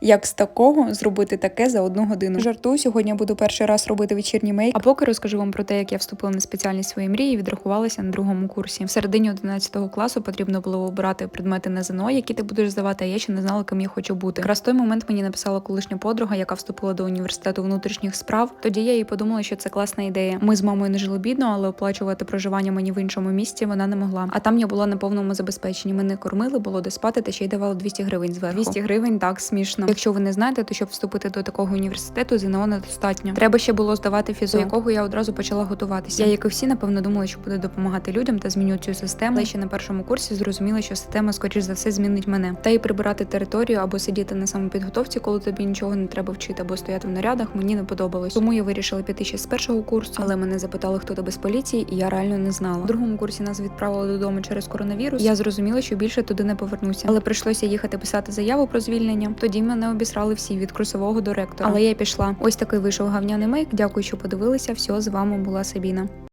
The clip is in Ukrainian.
як з такого зробити таке за одну годину. Жартую, сьогодні я буду перший раз робити вечірній мейк. А поки розкажу вам про те, як я вступила на спеціальність своєї мрії і відрахувалася на другому курсі. В середині 11 класу потрібно було обирати предмети на ЗНО, які ти будеш здавати. А я ще не знала, ким я хочу бути. Якраз той момент мені написала колишня подруга, яка вступила до університету внутрішніх справ. Тоді я їй подумала, що це класна ідея. Ми з мамою не жили бідно, але оплачувати проживання мені в іншому місті вона не могла. А там я була на повному забезпеченні. Мене кормили, було де спати, та ще й давали 200 гривень зверху. 200 гривень так смішно. Якщо ви не знаєте, то щоб вступити до такого університету, ЗНО недостатньо. Треба ще було здавати фізо, до якого я одразу почала готуватися. Я, як і всі, напевно, думала, що буде допомагати людям та зміню цю систему. Але ще на першому курсі зрозуміла, що система, скоріш за все, змінить мене. Та й прибирати територію або сидіти на самопідготовці, коли тобі нічого не треба вчити, або стояти в нарядах, мені не подобалось. Тому я вирішила піти ще з першого курсу, але мене запитали, хто тебе з поліції, і я реально не знала. В другому курсі нас відправили додому через коронавірус. Я зрозуміла, що більше туди не повернуся. Але прийшлося їхати писати заяву про звільнення. Тоді мене обісрали всі від курсового до ректора. Але я пішла. Ось такий вийшов гавняний мейк. Дякую, що подивилися. Все з вами була Сабіна.